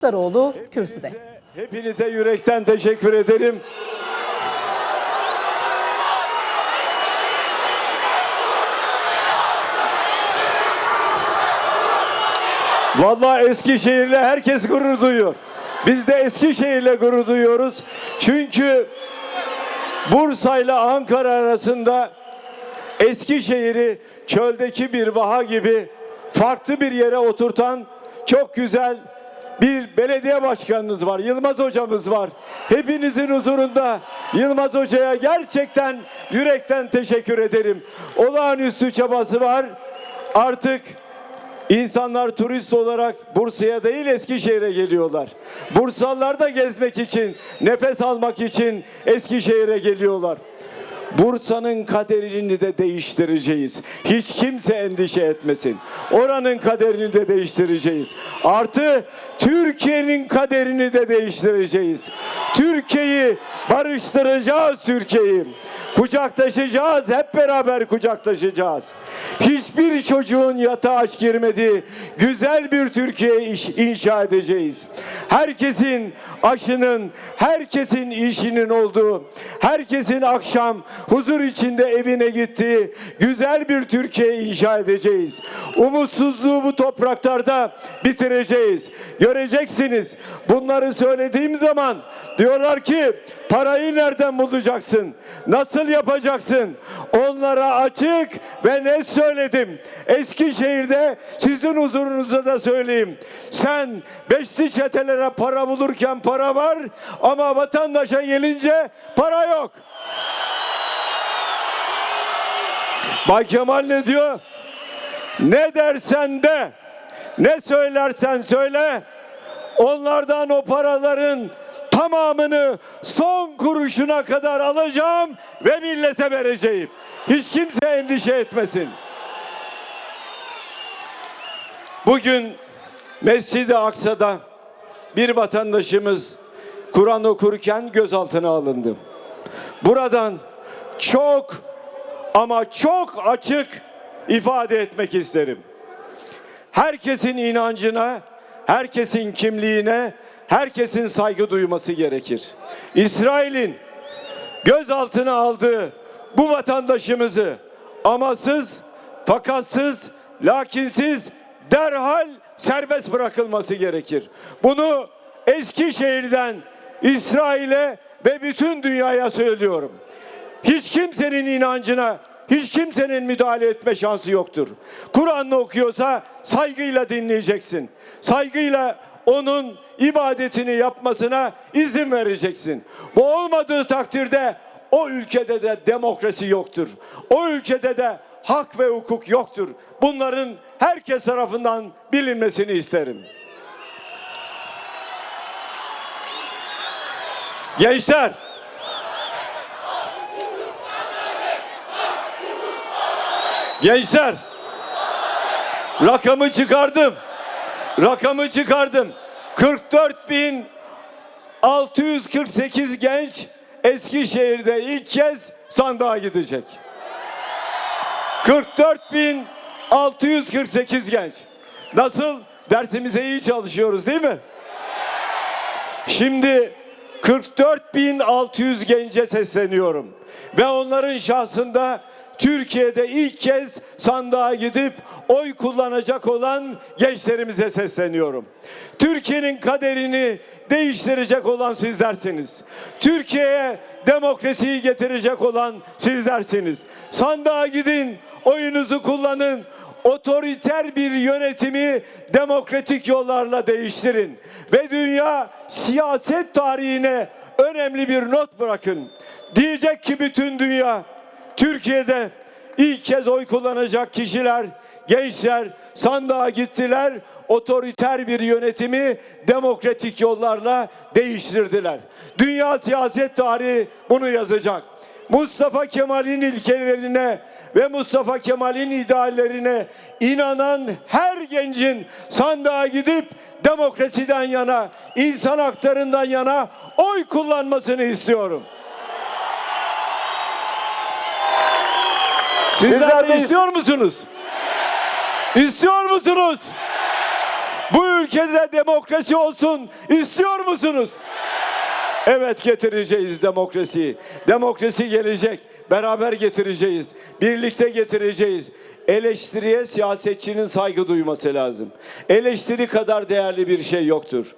Kılıçdaroğlu kürsüde. Hepinize yürekten teşekkür ederim. Vallahi Eskişehir'le herkes gurur duyuyor. Biz de Eskişehir'le gurur duyuyoruz. Çünkü Bursa ile Ankara arasında Eskişehir'i çöldeki bir vaha gibi farklı bir yere oturtan çok güzel bir belediye başkanınız var. Yılmaz hocamız var. Hepinizin huzurunda Yılmaz hocaya gerçekten yürekten teşekkür ederim. Olağanüstü çabası var. Artık İnsanlar turist olarak Bursa'ya değil Eskişehir'e geliyorlar. Bursalılar da gezmek için, nefes almak için Eskişehir'e geliyorlar. Bursa'nın kaderini de değiştireceğiz. Hiç kimse endişe etmesin. Oranın kaderini de değiştireceğiz. Artı Türkiye'nin kaderini de değiştireceğiz. Türkiye'yi barıştıracağız Türkiye'yi. Kucaklaşacağız, hep beraber kucaklaşacağız. Hiçbir çocuğun yatağa aç girmediği güzel bir Türkiye inşa edeceğiz. Herkesin aşının, herkesin işinin olduğu, herkesin akşam huzur içinde evine gittiği güzel bir Türkiye inşa edeceğiz. Umutsuzluğu bu topraklarda bitireceğiz. Göreceksiniz. Bunları söylediğim zaman diyorlar ki parayı nereden bulacaksın? Nasıl yapacaksın? Onlara açık ve net söyledim. Eskişehir'de sizin huzurunuzda da söyleyeyim. Sen beşli çetelere para bulurken para var ama vatandaşa gelince para yok. Bay Kemal ne diyor? Ne dersen de, ne söylersen söyle, onlardan o paraların tamamını son kuruşuna kadar alacağım ve millete vereceğim. Hiç kimse endişe etmesin. Bugün Mescid-i Aksa'da bir vatandaşımız Kur'an okurken gözaltına alındı. Buradan çok ama çok açık ifade etmek isterim. Herkesin inancına, herkesin kimliğine, herkesin saygı duyması gerekir. İsrail'in gözaltına aldığı bu vatandaşımızı amasız, fakatsız, lakinsiz derhal serbest bırakılması gerekir. Bunu Eskişehir'den İsrail'e ve bütün dünyaya söylüyorum. Hiç kimsenin inancına, hiç kimsenin müdahale etme şansı yoktur. Kur'an'ı okuyorsa saygıyla dinleyeceksin. Saygıyla onun ibadetini yapmasına izin vereceksin. Bu olmadığı takdirde o ülkede de demokrasi yoktur. O ülkede de hak ve hukuk yoktur. Bunların herkes tarafından bilinmesini isterim. Gençler Gençler rakamı çıkardım. Rakamı çıkardım. 44.648 genç Eskişehir'de ilk kez sandığa gidecek. 44.648 genç. Nasıl? Dersimize iyi çalışıyoruz değil mi? Şimdi 44.600 gence sesleniyorum. Ve onların şahsında Türkiye'de ilk kez sandığa gidip oy kullanacak olan gençlerimize sesleniyorum. Türkiye'nin kaderini değiştirecek olan sizlersiniz. Türkiye'ye demokrasiyi getirecek olan sizlersiniz. Sandığa gidin, oyunuzu kullanın. Otoriter bir yönetimi demokratik yollarla değiştirin. Ve dünya siyaset tarihine önemli bir not bırakın. Diyecek ki bütün dünya Türkiye'de ilk kez oy kullanacak kişiler, gençler sandığa gittiler. Otoriter bir yönetimi demokratik yollarla değiştirdiler. Dünya siyaset tarihi bunu yazacak. Mustafa Kemal'in ilkelerine ve Mustafa Kemal'in ideallerine inanan her gencin sandığa gidip demokrasiden yana, insan haklarından yana oy kullanmasını istiyorum. Sizler de istiyor musunuz? İstiyor musunuz? Bu ülke ülkede demokrasi olsun istiyor musunuz? Evet getireceğiz demokrasiyi. Demokrasi gelecek. Beraber getireceğiz. Birlikte getireceğiz. Eleştiriye siyasetçinin saygı duyması lazım. Eleştiri kadar değerli bir şey yoktur.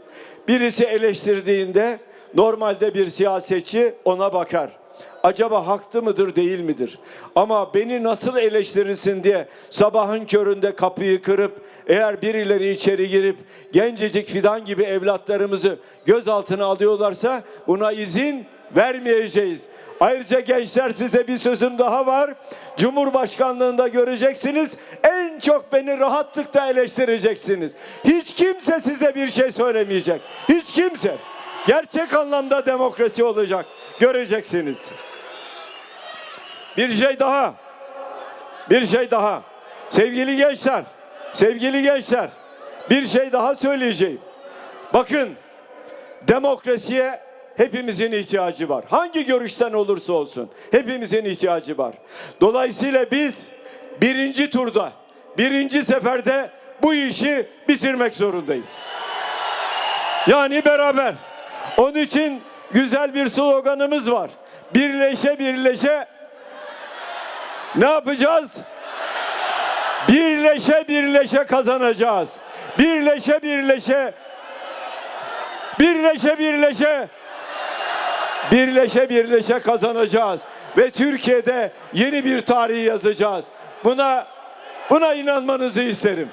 Birisi eleştirdiğinde normalde bir siyasetçi ona bakar. Acaba haklı mıdır değil midir? Ama beni nasıl eleştirirsin diye sabahın köründe kapıyı kırıp eğer birileri içeri girip gencecik fidan gibi evlatlarımızı gözaltına alıyorlarsa buna izin vermeyeceğiz. Ayrıca gençler size bir sözüm daha var. Cumhurbaşkanlığında göreceksiniz. En çok beni rahatlıkla eleştireceksiniz. Hiç kimse size bir şey söylemeyecek. Hiç kimse. Gerçek anlamda demokrasi olacak. Göreceksiniz. Bir şey daha. Bir şey daha. Sevgili gençler, sevgili gençler, bir şey daha söyleyeceğim. Bakın, demokrasiye hepimizin ihtiyacı var. Hangi görüşten olursa olsun hepimizin ihtiyacı var. Dolayısıyla biz birinci turda, birinci seferde bu işi bitirmek zorundayız. Yani beraber. Onun için güzel bir sloganımız var. Birleşe birleşe ne yapacağız? Birleşe birleşe kazanacağız. Birleşe birleşe birleşe birleşe birleşe birleşe kazanacağız ve Türkiye'de yeni bir tarih yazacağız. Buna buna inanmanızı isterim.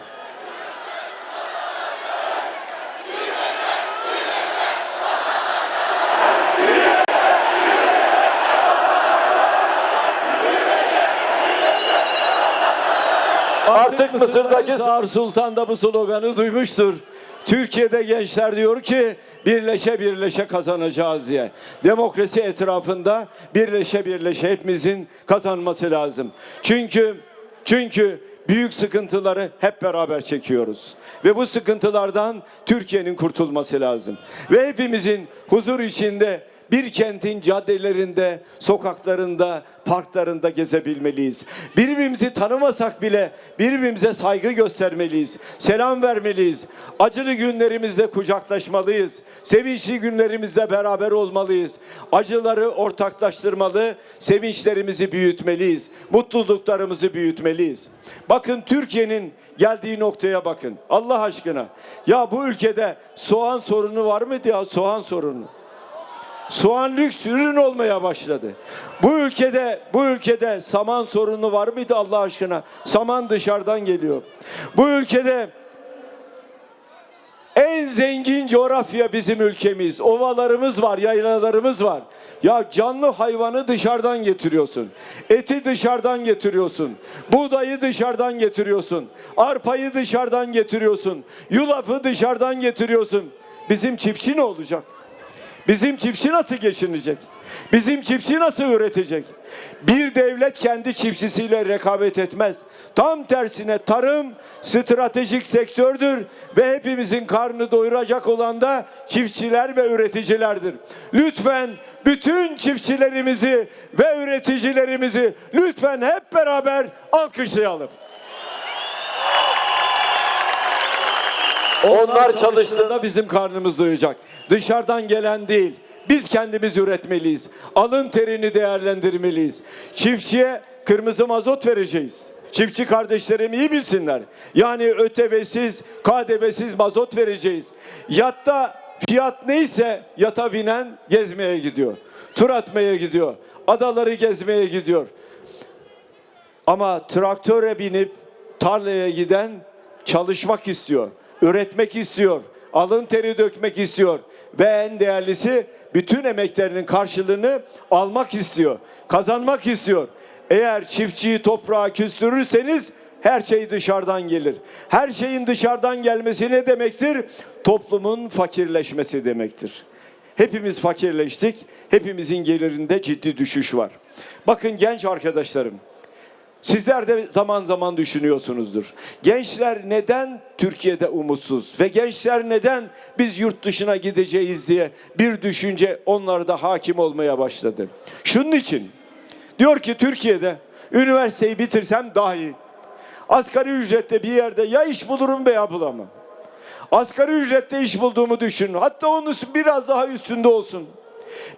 Artık Mısır'daki Sağır Sultan da bu sloganı duymuştur. Türkiye'de gençler diyor ki birleşe birleşe kazanacağız diye. Demokrasi etrafında birleşe birleşe hepimizin kazanması lazım. Çünkü çünkü büyük sıkıntıları hep beraber çekiyoruz. Ve bu sıkıntılardan Türkiye'nin kurtulması lazım. Ve hepimizin huzur içinde bir kentin caddelerinde, sokaklarında, parklarında gezebilmeliyiz. Birbirimizi tanımasak bile birbirimize saygı göstermeliyiz. Selam vermeliyiz. Acılı günlerimizde kucaklaşmalıyız. Sevinçli günlerimizde beraber olmalıyız. Acıları ortaklaştırmalı, sevinçlerimizi büyütmeliyiz. Mutluluklarımızı büyütmeliyiz. Bakın Türkiye'nin geldiği noktaya bakın. Allah aşkına. Ya bu ülkede soğan sorunu var mıydı ya? Soğan sorunu. Soğan lüks ürün olmaya başladı. Bu ülkede bu ülkede saman sorunu var mıydı Allah aşkına? Saman dışarıdan geliyor. Bu ülkede en zengin coğrafya bizim ülkemiz. Ovalarımız var, yaylalarımız var. Ya canlı hayvanı dışarıdan getiriyorsun. Eti dışarıdan getiriyorsun. Buğdayı dışarıdan getiriyorsun. Arpayı dışarıdan getiriyorsun. Yulafı dışarıdan getiriyorsun. Bizim çiftçi ne olacak? Bizim çiftçi nasıl geçinecek? Bizim çiftçi nasıl üretecek? Bir devlet kendi çiftçisiyle rekabet etmez. Tam tersine tarım stratejik sektördür ve hepimizin karnını doyuracak olan da çiftçiler ve üreticilerdir. Lütfen bütün çiftçilerimizi ve üreticilerimizi lütfen hep beraber alkışlayalım. Onlar çalıştığında bizim karnımız doyacak. Dışarıdan gelen değil. Biz kendimiz üretmeliyiz. Alın terini değerlendirmeliyiz. Çiftçiye kırmızı mazot vereceğiz. Çiftçi kardeşlerim iyi bilsinler. Yani ÖTV'siz, KDV'siz mazot vereceğiz. Yatta fiyat neyse yata binen gezmeye gidiyor. Tur atmaya gidiyor. Adaları gezmeye gidiyor. Ama traktöre binip tarlaya giden çalışmak istiyor, üretmek istiyor, alın teri dökmek istiyor ve en değerlisi bütün emeklerinin karşılığını almak istiyor, kazanmak istiyor. Eğer çiftçiyi toprağa küstürürseniz her şey dışarıdan gelir. Her şeyin dışarıdan gelmesi ne demektir? Toplumun fakirleşmesi demektir. Hepimiz fakirleştik. Hepimizin gelirinde ciddi düşüş var. Bakın genç arkadaşlarım. Sizler de zaman zaman düşünüyorsunuzdur. Gençler neden Türkiye'de umutsuz ve gençler neden biz yurt dışına gideceğiz diye bir düşünce onlarda hakim olmaya başladı. Şunun için diyor ki Türkiye'de üniversiteyi bitirsem dahi asgari ücrette bir yerde ya iş bulurum veya bulamam. Asgari ücrette iş bulduğumu düşün. Hatta onun biraz daha üstünde olsun.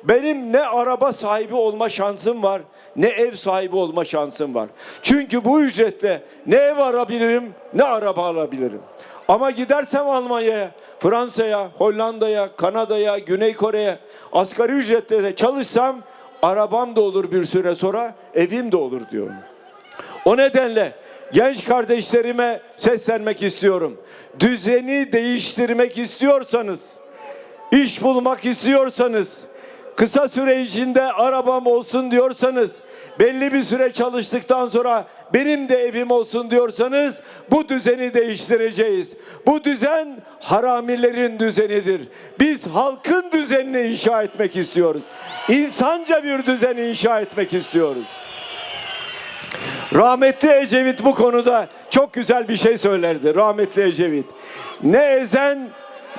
Benim ne araba sahibi olma şansım var, ne ev sahibi olma şansım var. Çünkü bu ücretle ne ev alabilirim, ne araba alabilirim. Ama gidersem Almanya'ya, Fransa'ya, Hollanda'ya, Kanada'ya, Güney Kore'ye asgari ücretle de çalışsam arabam da olur bir süre sonra, evim de olur diyorum. O nedenle genç kardeşlerime seslenmek istiyorum. Düzeni değiştirmek istiyorsanız, iş bulmak istiyorsanız, kısa süre içinde arabam olsun diyorsanız, belli bir süre çalıştıktan sonra benim de evim olsun diyorsanız bu düzeni değiştireceğiz. Bu düzen haramilerin düzenidir. Biz halkın düzenini inşa etmek istiyoruz. İnsanca bir düzen inşa etmek istiyoruz. Rahmetli Ecevit bu konuda çok güzel bir şey söylerdi. Rahmetli Ecevit. Ne ezen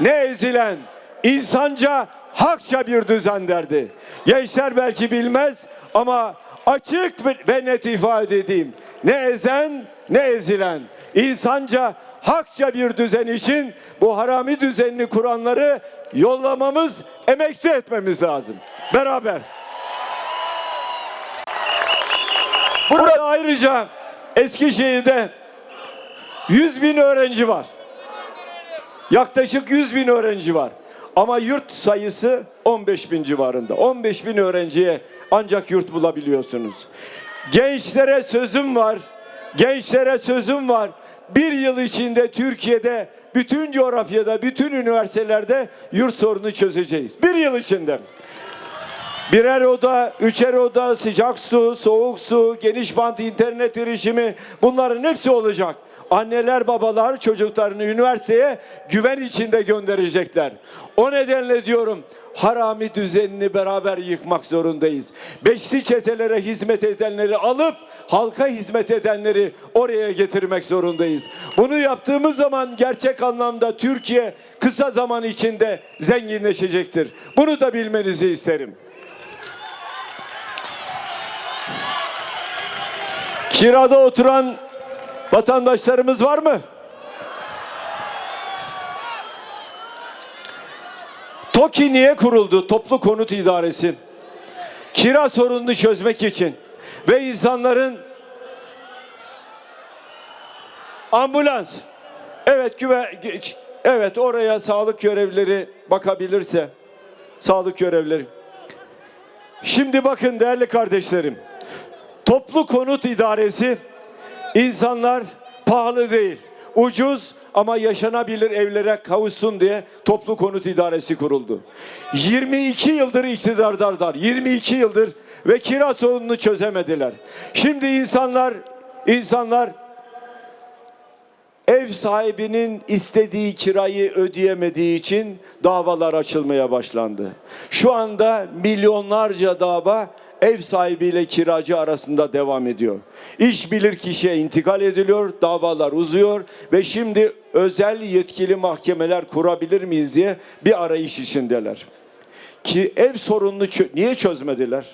ne ezilen insanca hakça bir düzen derdi. Gençler belki bilmez ama açık ve- net ifade edeyim. Ne ezen ne ezilen insanca hakça bir düzen için bu harami düzenini kuranları yollamamız, emekli etmemiz lazım. Beraber. Burada ayrıca Eskişehir'de 100 bin öğrenci var. Yaklaşık 100 bin öğrenci var. Ama yurt sayısı 15 bin civarında. 15 bin öğrenciye ancak yurt bulabiliyorsunuz. Gençlere sözüm var. Gençlere sözüm var. Bir yıl içinde Türkiye'de bütün coğrafyada, bütün üniversitelerde yurt sorunu çözeceğiz. Bir yıl içinde. Birer oda, üçer oda, sıcak su, soğuk su, geniş bant internet erişimi bunların hepsi olacak. Anneler babalar çocuklarını üniversiteye güven içinde gönderecekler. O nedenle diyorum harami düzenini beraber yıkmak zorundayız. Beşli çetelere hizmet edenleri alıp halka hizmet edenleri oraya getirmek zorundayız. Bunu yaptığımız zaman gerçek anlamda Türkiye kısa zaman içinde zenginleşecektir. Bunu da bilmenizi isterim. Kirada oturan vatandaşlarımız var mı? TOKİ niye kuruldu? Toplu Konut İdaresi. Kira sorununu çözmek için ve insanların ambulans evet güve evet oraya sağlık görevlileri bakabilirse sağlık görevlileri. Şimdi bakın değerli kardeşlerim. Toplu konut idaresi insanlar pahalı değil, ucuz ama yaşanabilir evlere kavuşsun diye toplu konut idaresi kuruldu. 22 yıldır iktidardarlar, 22 yıldır ve kira sorununu çözemediler. Şimdi insanlar insanlar ev sahibinin istediği kirayı ödeyemediği için davalar açılmaya başlandı. Şu anda milyonlarca dava ev sahibiyle kiracı arasında devam ediyor. İş bilir kişiye intikal ediliyor, davalar uzuyor ve şimdi özel yetkili mahkemeler kurabilir miyiz diye bir arayış içindeler. Ki ev sorununu çö- niye çözmediler?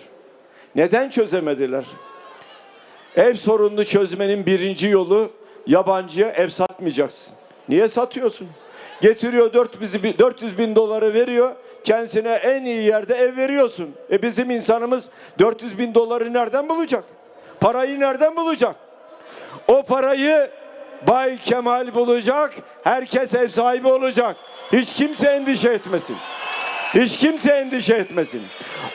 Neden çözemediler? Ev sorununu çözmenin birinci yolu yabancıya ev satmayacaksın. Niye satıyorsun? Getiriyor 400 bin, 400 bin doları veriyor. Kendisine en iyi yerde ev veriyorsun. E bizim insanımız 400 bin doları nereden bulacak? Parayı nereden bulacak? O parayı Bay Kemal bulacak. Herkes ev sahibi olacak. Hiç kimse endişe etmesin. Hiç kimse endişe etmesin.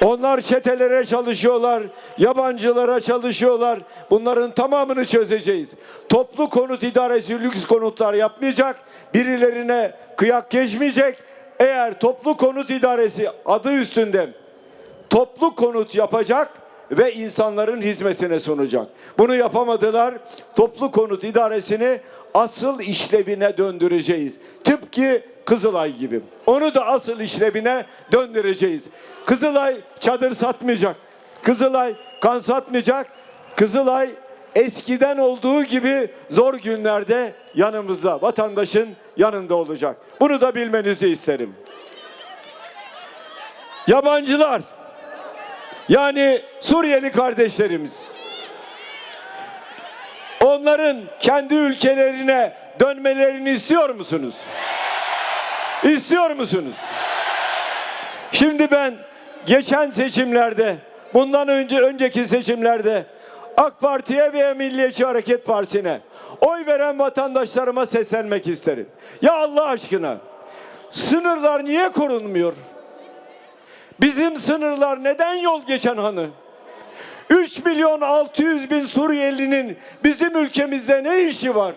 Onlar çetelere çalışıyorlar, yabancılara çalışıyorlar. Bunların tamamını çözeceğiz. Toplu konut idaresi lüks konutlar yapmayacak. Birilerine kıyak geçmeyecek. Eğer toplu konut idaresi adı üstünde toplu konut yapacak ve insanların hizmetine sunacak. Bunu yapamadılar. Toplu konut idaresini asıl işlevine döndüreceğiz. Tıpkı Kızılay gibi. Onu da asıl işlevine döndüreceğiz. Kızılay çadır satmayacak. Kızılay kan satmayacak. Kızılay eskiden olduğu gibi zor günlerde yanımızda, vatandaşın yanında olacak. Bunu da bilmenizi isterim. Yabancılar yani Suriyeli kardeşlerimiz. Onların kendi ülkelerine dönmelerini istiyor musunuz? İstiyor musunuz? Şimdi ben geçen seçimlerde, bundan önce önceki seçimlerde AK Parti'ye ve Milliyetçi Hareket Partisi'ne oy veren vatandaşlarıma seslenmek isterim. Ya Allah aşkına sınırlar niye korunmuyor? Bizim sınırlar neden yol geçen hanı? 3 milyon 600 bin Suriyelinin bizim ülkemizde ne işi var?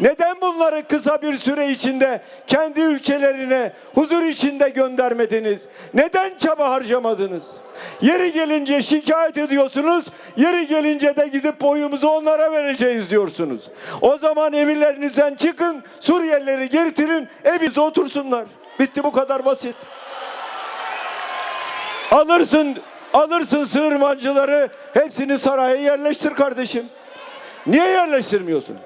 Neden bunları kısa bir süre içinde kendi ülkelerine huzur içinde göndermediniz? Neden çaba harcamadınız? Yeri gelince şikayet ediyorsunuz, yeri gelince de gidip oyumuzu onlara vereceğiz diyorsunuz. O zaman evlerinizden çıkın, Suriyelileri getirin, evinize otursunlar. Bitti bu kadar basit. Alırsın, alırsın sığırmancıları, hepsini saraya yerleştir kardeşim. Niye yerleştirmiyorsun?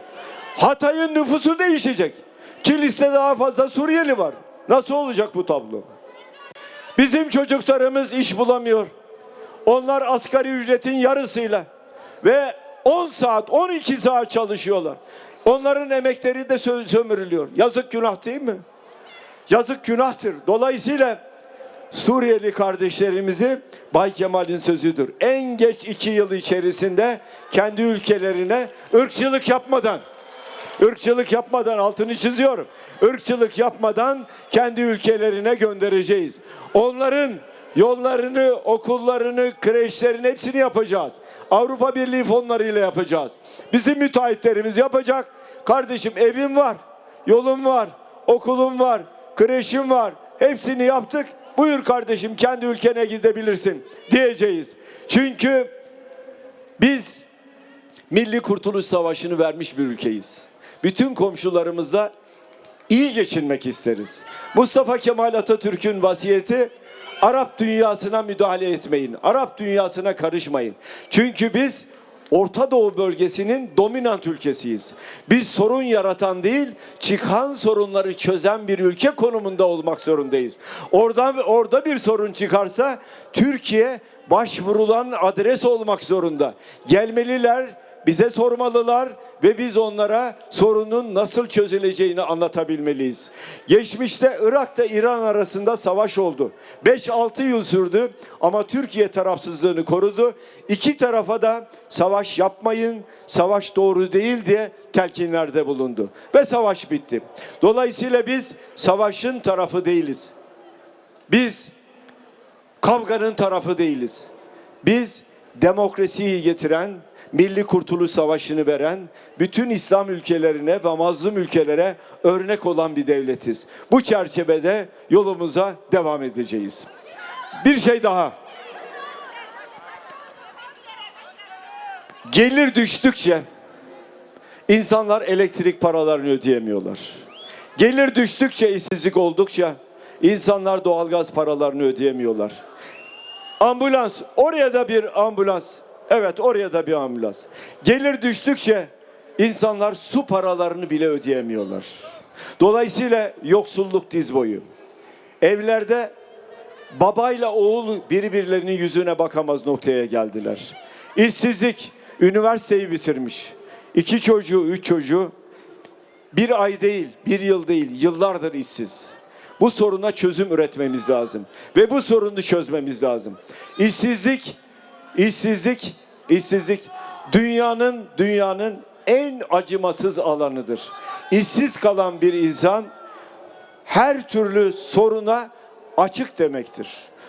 Hatay'ın nüfusu değişecek. Kilis'te daha fazla Suriyeli var. Nasıl olacak bu tablo? Bizim çocuklarımız iş bulamıyor. Onlar asgari ücretin yarısıyla ve 10 saat, 12 saat çalışıyorlar. Onların emekleri de sö- sömürülüyor. Yazık günah değil mi? Yazık günahtır. Dolayısıyla Suriyeli kardeşlerimizi Bay Kemal'in sözüdür. En geç iki yıl içerisinde kendi ülkelerine ırkçılık yapmadan, ırkçılık yapmadan altını çiziyorum. Irkçılık yapmadan kendi ülkelerine göndereceğiz. Onların yollarını, okullarını, kreşlerini hepsini yapacağız. Avrupa Birliği fonlarıyla yapacağız. Bizim müteahhitlerimiz yapacak. Kardeşim evim var, yolum var, okulum var, kreşim var. Hepsini yaptık. Buyur kardeşim kendi ülkene gidebilirsin diyeceğiz. Çünkü biz Milli Kurtuluş Savaşı'nı vermiş bir ülkeyiz. Bütün komşularımızla iyi geçinmek isteriz. Mustafa Kemal Atatürk'ün vasiyeti Arap dünyasına müdahale etmeyin. Arap dünyasına karışmayın. Çünkü biz Orta Doğu bölgesinin dominant ülkesiyiz. Biz sorun yaratan değil, çıkan sorunları çözen bir ülke konumunda olmak zorundayız. Orada orada bir sorun çıkarsa Türkiye başvurulan adres olmak zorunda. Gelmeliler, bize sormalılar ve biz onlara sorunun nasıl çözüleceğini anlatabilmeliyiz. Geçmişte Irak'ta İran arasında savaş oldu. 5-6 yıl sürdü ama Türkiye tarafsızlığını korudu. İki tarafa da savaş yapmayın, savaş doğru değil diye telkinlerde bulundu. Ve savaş bitti. Dolayısıyla biz savaşın tarafı değiliz. Biz kavganın tarafı değiliz. Biz demokrasiyi getiren, Milli Kurtuluş Savaşı'nı veren, bütün İslam ülkelerine ve mazlum ülkelere örnek olan bir devletiz. Bu çerçevede yolumuza devam edeceğiz. Bir şey daha. Gelir düştükçe insanlar elektrik paralarını ödeyemiyorlar. Gelir düştükçe işsizlik oldukça insanlar doğalgaz paralarını ödeyemiyorlar. Ambulans, oraya da bir ambulans. Evet, oraya da bir ambulans. Gelir düştükçe insanlar su paralarını bile ödeyemiyorlar. Dolayısıyla yoksulluk diz boyu. Evlerde babayla oğul birbirlerinin yüzüne bakamaz noktaya geldiler. İşsizlik, üniversiteyi bitirmiş. İki çocuğu, üç çocuğu bir ay değil, bir yıl değil, yıllardır işsiz. Bu soruna çözüm üretmemiz lazım. Ve bu sorunu çözmemiz lazım. İşsizlik, işsizlik, işsizlik dünyanın dünyanın en acımasız alanıdır. İşsiz kalan bir insan her türlü soruna açık demektir.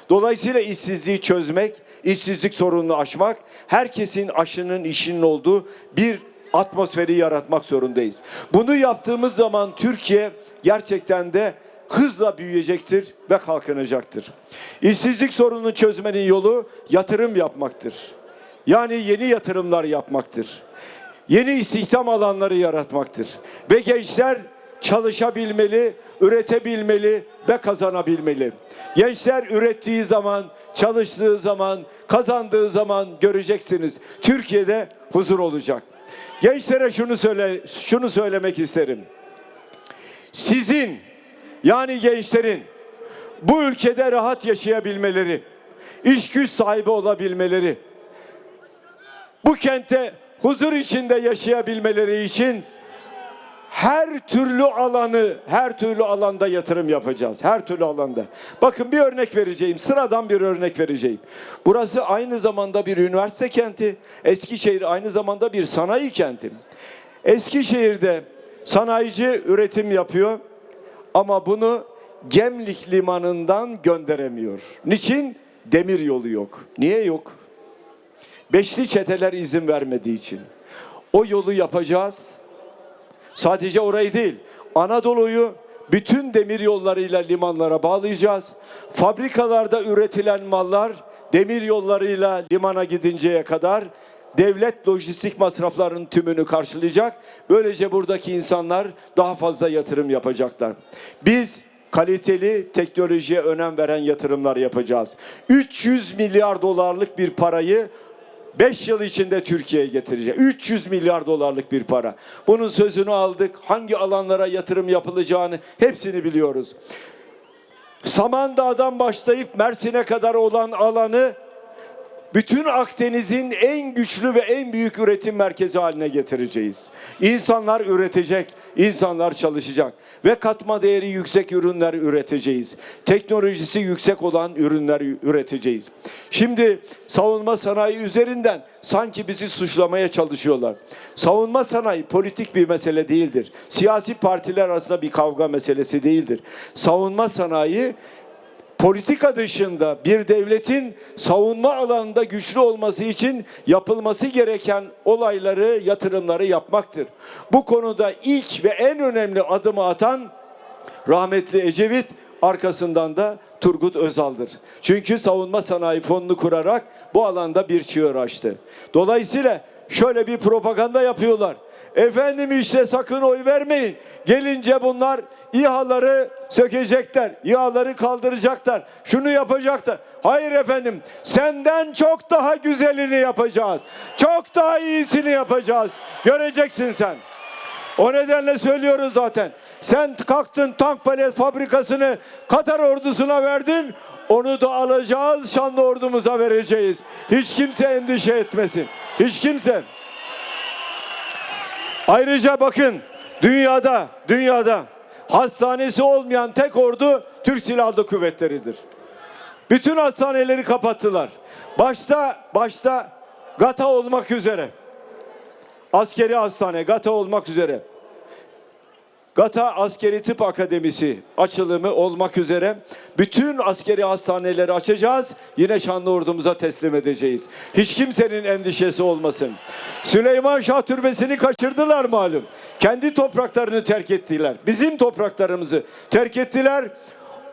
Dolayısıyla işsizliği çözmek, işsizlik sorununu aşmak, herkesin aşının işinin olduğu bir atmosferi yaratmak zorundayız. Bunu yaptığımız zaman Türkiye gerçekten de hızla büyüyecektir ve kalkınacaktır. İşsizlik sorununu çözmenin yolu yatırım yapmaktır. Yani yeni yatırımlar yapmaktır. Yeni istihdam alanları yaratmaktır. Ve gençler çalışabilmeli, üretebilmeli ve kazanabilmeli. Gençler ürettiği zaman, çalıştığı zaman, kazandığı zaman göreceksiniz. Türkiye'de huzur olacak. Gençlere şunu söyle şunu söylemek isterim. Sizin yani gençlerin bu ülkede rahat yaşayabilmeleri, iş güç sahibi olabilmeleri, bu kente huzur içinde yaşayabilmeleri için her türlü alanı, her türlü alanda yatırım yapacağız. Her türlü alanda. Bakın bir örnek vereceğim. Sıradan bir örnek vereceğim. Burası aynı zamanda bir üniversite kenti. Eskişehir aynı zamanda bir sanayi kenti. Eskişehir'de sanayici üretim yapıyor ama bunu Gemlik limanından gönderemiyor. Niçin? Demir yolu yok. Niye yok? Beşli çeteler izin vermediği için. O yolu yapacağız. Sadece orayı değil, Anadolu'yu bütün demir yollarıyla limanlara bağlayacağız. Fabrikalarda üretilen mallar demir yollarıyla limana gidinceye kadar devlet lojistik masraflarının tümünü karşılayacak. Böylece buradaki insanlar daha fazla yatırım yapacaklar. Biz kaliteli teknolojiye önem veren yatırımlar yapacağız. 300 milyar dolarlık bir parayı 5 yıl içinde Türkiye'ye getirecek. 300 milyar dolarlık bir para. Bunun sözünü aldık. Hangi alanlara yatırım yapılacağını hepsini biliyoruz. Samandağ'dan başlayıp Mersin'e kadar olan alanı bütün Akdeniz'in en güçlü ve en büyük üretim merkezi haline getireceğiz. İnsanlar üretecek, insanlar çalışacak ve katma değeri yüksek ürünler üreteceğiz. Teknolojisi yüksek olan ürünler üreteceğiz. Şimdi savunma sanayi üzerinden sanki bizi suçlamaya çalışıyorlar. Savunma sanayi politik bir mesele değildir. Siyasi partiler arasında bir kavga meselesi değildir. Savunma sanayi politika dışında bir devletin savunma alanında güçlü olması için yapılması gereken olayları, yatırımları yapmaktır. Bu konuda ilk ve en önemli adımı atan rahmetli Ecevit arkasından da Turgut Özal'dır. Çünkü savunma sanayi fonunu kurarak bu alanda bir çığır açtı. Dolayısıyla şöyle bir propaganda yapıyorlar. Efendim işte sakın oy vermeyin. Gelince bunlar İHA'ları sökecekler. İHA'ları kaldıracaklar. Şunu yapacaklar. Hayır efendim senden çok daha güzelini yapacağız. Çok daha iyisini yapacağız. Göreceksin sen. O nedenle söylüyoruz zaten. Sen kalktın tank palet fabrikasını Katar ordusuna verdin. Onu da alacağız şanlı ordumuza vereceğiz. Hiç kimse endişe etmesin. Hiç kimse. Ayrıca bakın dünyada dünyada hastanesi olmayan tek ordu Türk Silahlı Kuvvetleri'dir. Bütün hastaneleri kapattılar. Başta başta GATA olmak üzere. Askeri hastane GATA olmak üzere. GATA Askeri Tıp Akademisi açılımı olmak üzere bütün askeri hastaneleri açacağız. Yine şanlı ordumuza teslim edeceğiz. Hiç kimsenin endişesi olmasın. Süleyman Şah Türbesi'ni kaçırdılar malum. Kendi topraklarını terk ettiler. Bizim topraklarımızı terk ettiler.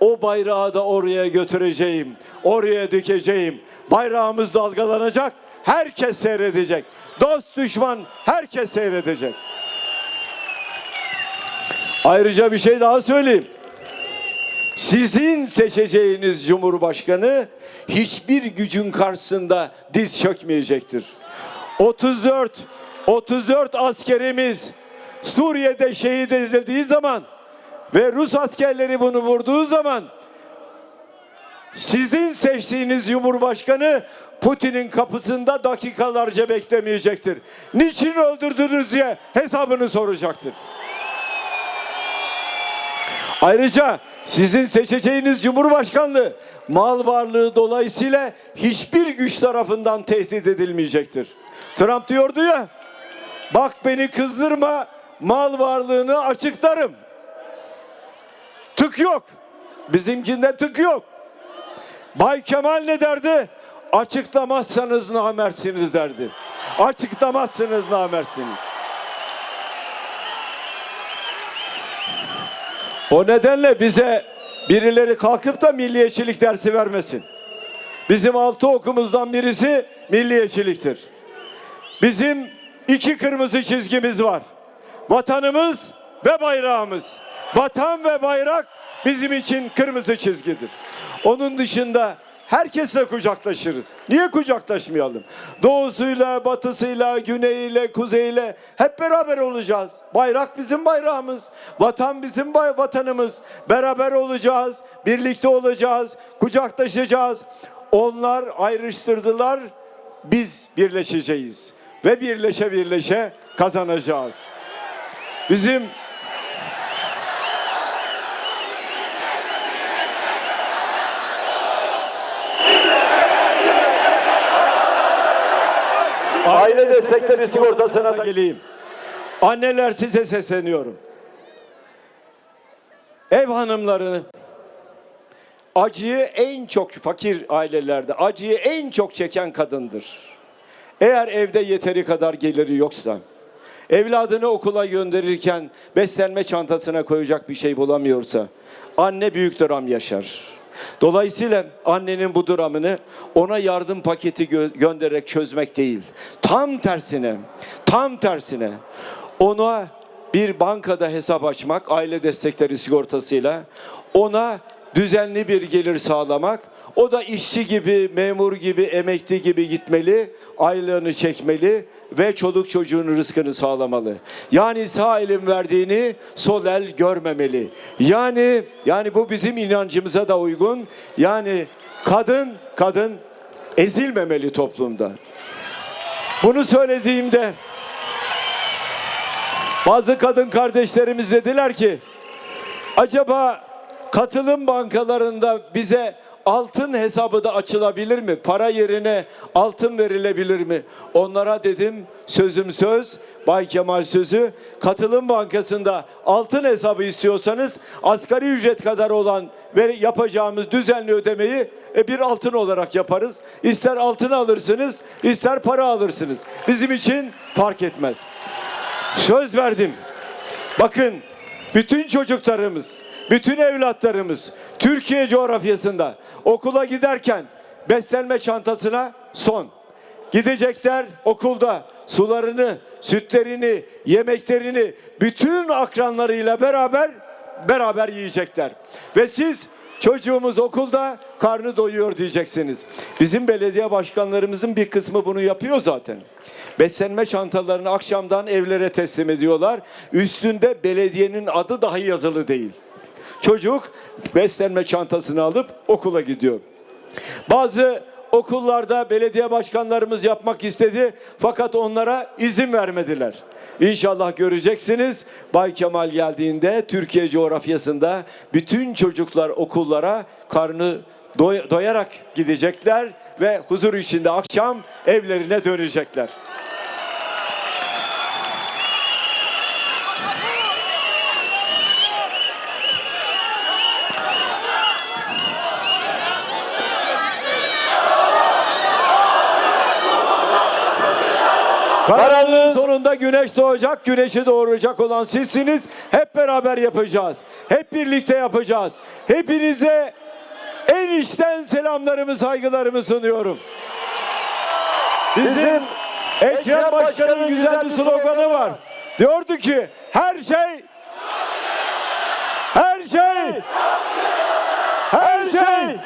O bayrağı da oraya götüreceğim. Oraya dikeceğim. Bayrağımız dalgalanacak. Herkes seyredecek. Dost düşman herkes seyredecek. Ayrıca bir şey daha söyleyeyim. Sizin seçeceğiniz Cumhurbaşkanı hiçbir gücün karşısında diz çökmeyecektir. 34 34 askerimiz Suriye'de şehit edildiği zaman ve Rus askerleri bunu vurduğu zaman sizin seçtiğiniz Cumhurbaşkanı Putin'in kapısında dakikalarca beklemeyecektir. Niçin öldürdünüz diye hesabını soracaktır. Ayrıca sizin seçeceğiniz Cumhurbaşkanlığı mal varlığı dolayısıyla hiçbir güç tarafından tehdit edilmeyecektir. Trump diyordu ya, bak beni kızdırma, mal varlığını açıklarım. Tık yok. Bizimkinde tık yok. Bay Kemal ne derdi? Açıklamazsanız namersiniz derdi. Açıklamazsınız namersiniz. O nedenle bize birileri kalkıp da milliyetçilik dersi vermesin. Bizim altı okumuzdan birisi milliyetçiliktir. Bizim iki kırmızı çizgimiz var. Vatanımız ve bayrağımız. Vatan ve bayrak bizim için kırmızı çizgidir. Onun dışında herkesle kucaklaşırız. Niye kucaklaşmayalım? Doğusuyla, batısıyla, güneyiyle, kuzeyiyle hep beraber olacağız. Bayrak bizim bayrağımız. Vatan bizim bay vatanımız. Beraber olacağız, birlikte olacağız, kucaklaşacağız. Onlar ayrıştırdılar, biz birleşeceğiz. Ve birleşe birleşe kazanacağız. Bizim Aile destekleri sigortasına da geleyim. Anneler size sesleniyorum. Ev hanımları acıyı en çok fakir ailelerde acıyı en çok çeken kadındır. Eğer evde yeteri kadar geliri yoksa, evladını okula gönderirken beslenme çantasına koyacak bir şey bulamıyorsa, anne büyük dram yaşar. Dolayısıyla annenin bu dramını ona yardım paketi gö- göndererek çözmek değil. Tam tersine, tam tersine ona bir bankada hesap açmak, aile destekleri sigortasıyla ona düzenli bir gelir sağlamak, o da işçi gibi, memur gibi, emekli gibi gitmeli, aylığını çekmeli ve çoluk çocuğun rızkını sağlamalı. Yani sağ elin verdiğini sol el görmemeli. Yani yani bu bizim inancımıza da uygun. Yani kadın kadın ezilmemeli toplumda. Bunu söylediğimde bazı kadın kardeşlerimiz dediler ki acaba katılım bankalarında bize altın hesabı da açılabilir mi? Para yerine altın verilebilir mi? Onlara dedim sözüm söz, Bay Kemal sözü. Katılım bankasında altın hesabı istiyorsanız asgari ücret kadar olan ve yapacağımız düzenli ödemeyi e, bir altın olarak yaparız. İster altın alırsınız, ister para alırsınız. Bizim için fark etmez. Söz verdim. Bakın bütün çocuklarımız, bütün evlatlarımız Türkiye coğrafyasında okula giderken beslenme çantasına son. Gidecekler okulda sularını, sütlerini, yemeklerini bütün akranlarıyla beraber beraber yiyecekler. Ve siz çocuğumuz okulda karnı doyuyor diyeceksiniz. Bizim belediye başkanlarımızın bir kısmı bunu yapıyor zaten. Beslenme çantalarını akşamdan evlere teslim ediyorlar. Üstünde belediyenin adı dahi yazılı değil. Çocuk beslenme çantasını alıp okula gidiyor. Bazı okullarda belediye başkanlarımız yapmak istedi fakat onlara izin vermediler. İnşallah göreceksiniz Bay Kemal geldiğinde Türkiye coğrafyasında bütün çocuklar okullara karnı doy- doyarak gidecekler ve huzur içinde akşam evlerine dönecekler. Karanlığın sonunda güneş doğacak, güneşi doğuracak olan sizsiniz. Hep beraber yapacağız. Hep birlikte yapacağız. Hepinize en içten selamlarımı, saygılarımı sunuyorum. Bizim Ekrem Başkan'ın güzel bir sloganı var. Diyordu ki her şey her şey her şey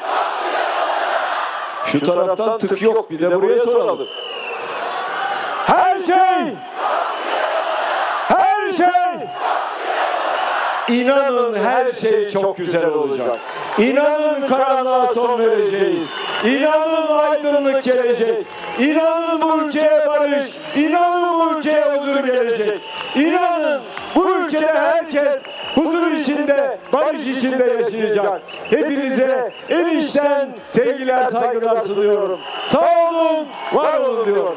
şu taraftan tık yok bir de buraya soralım. Şey her şey İnanın her şey çok güzel olacak. İnanın karanlığa son vereceğiz. İnanın aydınlık gelecek. İnanın bu ülkeye barış. İnanın bu ülkeye huzur gelecek. İnanın bu ülkede herkes huzur içinde, barış içinde yaşayacak. Hepinize en içten sevgiler, saygılar sunuyorum. Sağ olun, var olun diyorum.